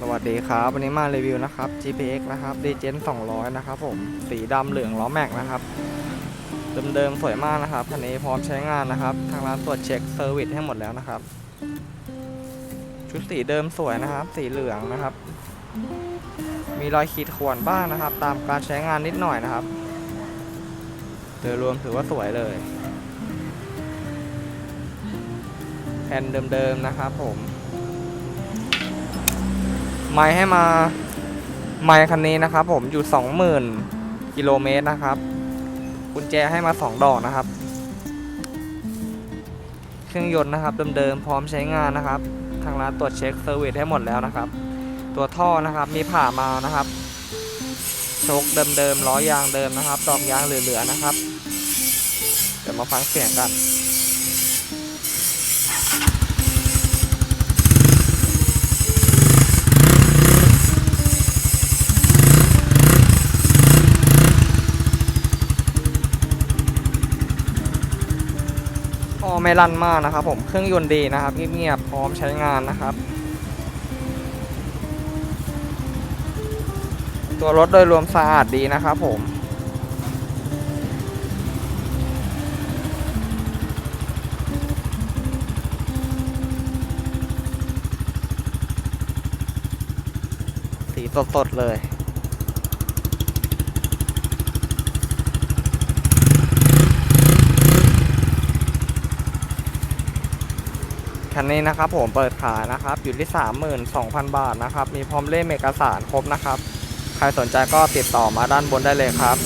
สวัสดีครับวันนี้มารีวิวนะครับ GPX นะครับ d g e n 200 นะครับผม สีดำเหลืองล้อแม็กนะครับ เดิมๆสวยมากนะครับคันนี้พร้อมใช้งานนะครับ ทางร้านตรวจเช็คเซอร์วิสให้หมดแล้วนะครับ ชุดสีเดิมสวยนะครับ สีเหลืองนะครับ มีรอยขีดข่วนบ้างนะครับ ตามการใช้งานนิดหน่อยนะครับโดยรวมถือว่าสวยเลยแผ่นเดิมๆนะครับผม ไมค์ให้มาไมค์คันนี้นะครับ ผมอยู่20,000กิโลเมตรนะครับกุญแจให้มา2ดอกนะครับ เครื่องยนต์นะครับเดิมๆพร้อมใช้งานนะครับ ทางร้านตรวจเช็คเซอร์วิสให้หมดแล้วนะครับ ตัวท่อนะครับมีผ่ามานะครับโชคเดิมๆล้อยางเดิมนะครับดอกยางเหลือๆนะครับ เดี๋ยวมาฟังเสียงกัน ไม่ลั่นมากนะครับ ผมเครื่องยนต์ดีนะครับเงียบๆพร้อมใช้งานนะครับ ตัวรถโดยรวมสะอาดดีนะครับผมสีสดๆเลย คันนี้นะครับผมเปิดขายนะครับอยู่ที่ 32,000 บาทนะครับ มีพร้อมเล่มเอกสารครบนะครับ ใครสนใจก็ติดต่อมาด้านบนได้เลยครับ